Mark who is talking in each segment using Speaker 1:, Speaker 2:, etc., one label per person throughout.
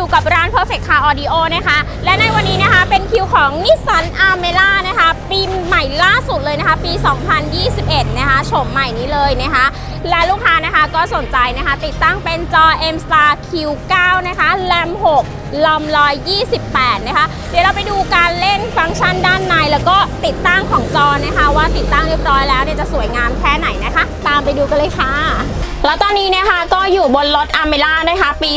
Speaker 1: อยู่กับร้าน Perfect Car Audio นะคะ และในวันนี้นะคะเป็นคิวของ Nissan Armera นะคะ ปีใหม่ล่าสุดเลยนะคะ ปี 2021 นะคะโฉมใหม่นี้เลยนะคะ และลูกค้านะคะก็สนใจนะคะ ติดตั้งเป็นจอ M Star Q9 นะคะ RAM 6ลอม128 นะคะ เดี๋ยวเราไปดูการเล่นฟังก์ชันด้านใน แล้วก็ติดตั้งของจอนะคะ ว่าติดตั้งเรียบร้อยแล้วเนี่ยจะสวยงามแค่ไหนนะคะ ตามไปดูกันเลยค่ะ แล้วตอนนี้นะคะก็อยู่บนรถอเมล่านะคะ ปี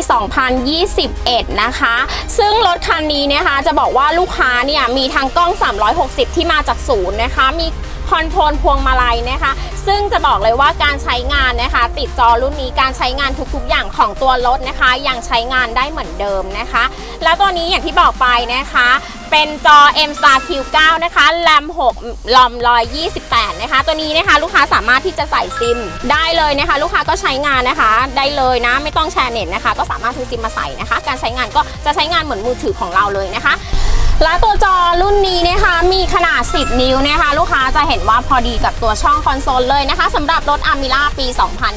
Speaker 1: 2021 นะคะ ซึ่งรถคันนี้นะคะจะบอกว่าลูกค้าเนี่ยมีทั้งกล้อง 360 ที่มาจากศูนย์นะคะ มี คอนโทรลพวงมาลัยนะคะ ซึ่งจะบอกเลยว่าการใช้งานนะคะ ติดจอรุ่นนี้การใช้งานทุกๆ อย่างของตัวรถนะคะยังใช้งานได้เหมือนเดิมนะคะ แล้วตัวนี้อย่างที่บอกไปนะคะ เป็นจอ M Star Q9 นะคะ RAM 6ลอม128 นะคะ ตัวนี้นะคะลูกค้าสามารถที่จะใส่ซิมได้เลยนะคะ ลูกค้าก็ใช้งานนะคะ ได้เลยนะไม่ต้องแชร์เน็ตนะคะ ก็สามารถซื้อซิมมาใส่นะคะ การใช้งานก็จะใช้งานเหมือนมือถือของเราเลยนะคะและตัวจอ รุ่นนี้นะคะมีขนาด 10 นิ้วนะคะ ลูกค้าจะเห็นว่าพอดีกับตัวช่องคอนโซลเลยนะคะสำหรับรถ a m i l a ปี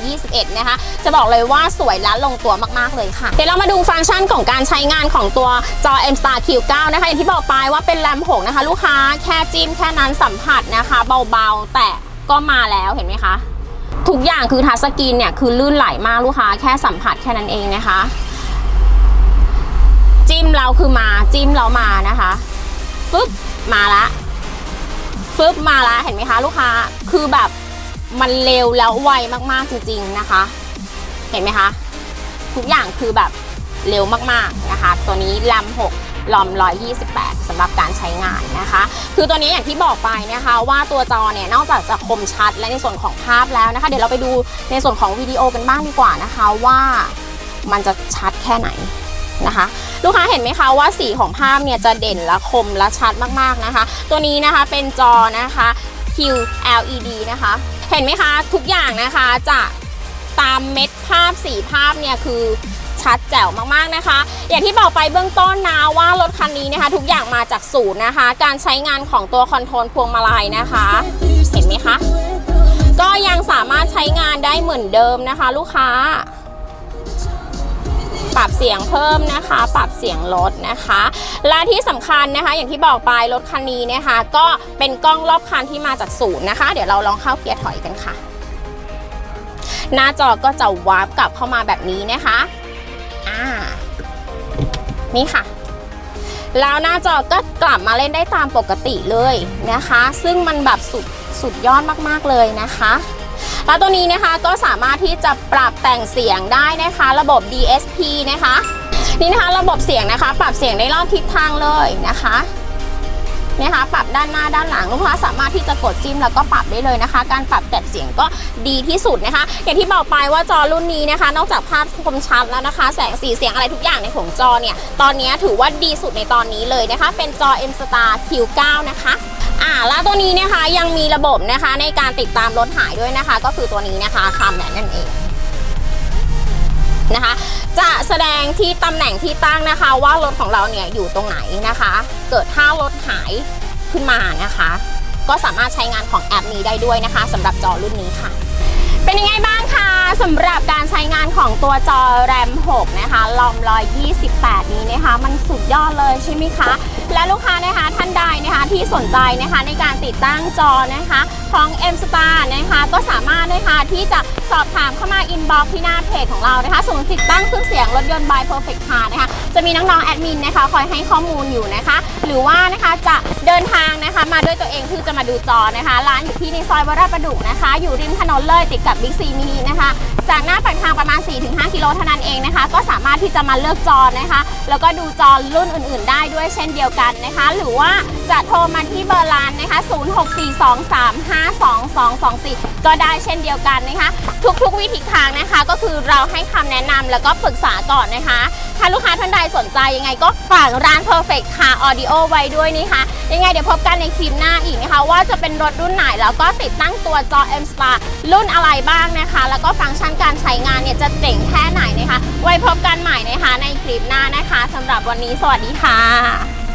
Speaker 1: 2021 นะคะ จะบอกเลยว่าสวยและลงตัวมาก ๆ เลยค่ะ เดี๋ยวเรามาดูฟังก์ชันของการใช้งานของตัวจอ M Star Q9 นะคะ อย่างที่บอกไปว่าเป็น RAM 6นะคะ ลูกค้าแค่จิ้มแค่นั้นสัมผัสนะคะ เบาๆ แต่ก็มาแล้วเห็นไหมคะ ทุกอย่างคือทัชสกรีนเนี่ยคือลื่นไหลมากลูกค้าแค่สัมผัสแค่นั้นเองนะคะ จิ้มเราคือมาจิ้มเรามานะคะ ฟึบมาละฟึบมาละเห็นไหมคะ ลูกค้าคือแบบมันเร็วแล้วไวมากๆจริง ๆนะคะ เห็นไหมคะ ทุกอย่างคือแบบเร็วมากๆนะคะ ตัวนี้แรม6ลอม 128สำหรับการใช้งานนะคะ คือตัวนี้อย่างที่บอกไปนะคะ ว่าตัวจอเนี่ยนอกจากจะคมชัดและในส่วนของภาพแล้วนะคะ เดี๋ยวเราไปดูในส่วนของวิดีโอกันบ้างดีกว่านะคะว่ามันจะชัดแค่ไหน นะคะ ลูกค้าเห็นไหมคะว่าสีของภาพเนี่ยจะเด่นและคมและชัดมากๆนะคะ ตัวนี้นะคะเป็นจอนะคะ QLED นะคะ เห็นไหมคะทุกอย่างนะคะจะตามเม็ดภาพสีภาพเนี่ยคือชัดแจ๋วมากๆนะคะ อย่างที่บอกไปเบื้องต้นนะว่ารถคันนี้นะคะ ทุกอย่างมาจากศูนย์นะคะ การใช้งานของตัวคอนโทรลพวงมาลัยนะคะ เห็นไหมคะ ก็ยังสามารถใช้งานได้เหมือนเดิมนะคะ ลูกค้า ปรับเสียงเพิ่มนะคะ ปรับเสียงลดนะคะ และที่สำคัญนะคะ อย่างที่บอกไปรถคันนี้นะคะ ก็เป็นกล้องรอบคันที่มาจากศูนย์นะคะ เดี๋ยวเราลองเข้าเกียร์ถอยกันค่ะ หน้าจอก็จะวาร์ปกลับเข้ามาแบบนี้นะคะอ่านี่ค่ะแล้วหน้าจอก็กลับมาเล่นได้ตามปกติเลยนะคะ ซึ่งมันแบบสุดสุดยอดมาก ๆ เลยนะคะ แล้วตัวนี้นะคะก็สามารถที่จะปรับแต่งเสียงได้นะคะ ระบบ DSP นะคะนี่นะคะระบบเสียงนะคะ ปรับเสียงได้รอบทิศทางเลยนะคะนะคะปรับด้านหน้าด้านหลังลูกค้าสามารถที่จะกดจิ้มแล้วก็ปรับได้เลยนะคะ การปรับแต่งเสียงก็ดีที่สุดนะคะ อย่างที่บอกไปว่าจอรุ่นนี้นะคะ นอกจากภาพคมชัดแล้วนะคะ แสงสีเสียงอะไรทุกอย่างในของจอเนี่ยตอนนี้ถือว่าดีสุดในตอนนี้เลยนะคะ เป็นจอ M Star Q9 นะคะ อ่าแล้วตัวนี้นะคะยังมีระบบนะคะในการติดตามรถหายด้วยนะคะ ก็คือตัวนี้นะคะคำแหนนั่นเองนะคะ จะแสดงที่ตำแหน่งที่ตั้งนะคะ ว่ารถของเราเนี่ยอยู่ตรงไหนนะคะ เกิดถ้ารถหายขึ้นมานะคะ ก็สามารถใช้งานของแอปนี้ได้ด้วยนะคะสำหรับจอรุ่นนี้ค่ะ เป็นยังไงบ้างคะสำหรับการ ช้งานของตัวจอ RAM 6นะคะลอม128 นี้นะคะ มันสุดยอดเลยใช่ไหมคะ และลูกค้านะคะท่านใดนะคะที่สนใจนะคะในการติดตั้งจอนะคะของ M Star นะคะก็สามารถนะคะที่จะสอบถามเข้ามาอินบ็อกที่หน้าเพจของเรานะคะศูนย์ติดตั้งเครื่องเสียงรถยนต์ by Perfect Car นะคะจะมีน้องๆแอดมินนะคะคอยให้ข้อมูลอยู่นะคะ หรือว่านะคะจะเดินทางนะคะมาด้วยตัวเองเพื่อจะมาดูจอนะคะ ร้านอยู่ที่ในซอยวราประดุกนะคะ อยู่ริมถนนเลยติดกับบิ๊กซีมินินะคะ จากหน้าปากทางประมาณ 4-5 กิโลเท่านั้นเองนะคะ ก็สามารถที่จะมาเลือกจอนะคะ แล้วก็ดูจอรุ่นอื่นๆ ได้ด้วยเช่นเดียวกันนะคะ หรือว่าจะโทรมาที่เบอร์ร้านนะคะ 0642352224 ก็ได้เช่นเดียวกันนะคะ ทุกๆ วิธีทางนะคะ ก็คือเราให้คำแนะนำแล้วก็ปรึกษาก่อนนะคะ ถ้าลูกค้าท่านใดสนใจยังไงก็ฝากร้าน Perfect Car Audio ไว้ด้วยนะคะ ยังไงเดี๋ยวพบกันในคลิปหน้าอีกนะคะ ว่าจะเป็นรถรุ่นไหนแล้วก็ติดตั้งตัวจอ M Star รุ่นอะไรบ้างนะคะ แล้วก็ฟังก์ชันการใช้งานเนี่ยจะเจ๋งแค่ไหนนะคะ ไว้พบกันใหม่นะคะในคลิปหน้านะคะสำหรับวันนี้สวัสดีค่ะ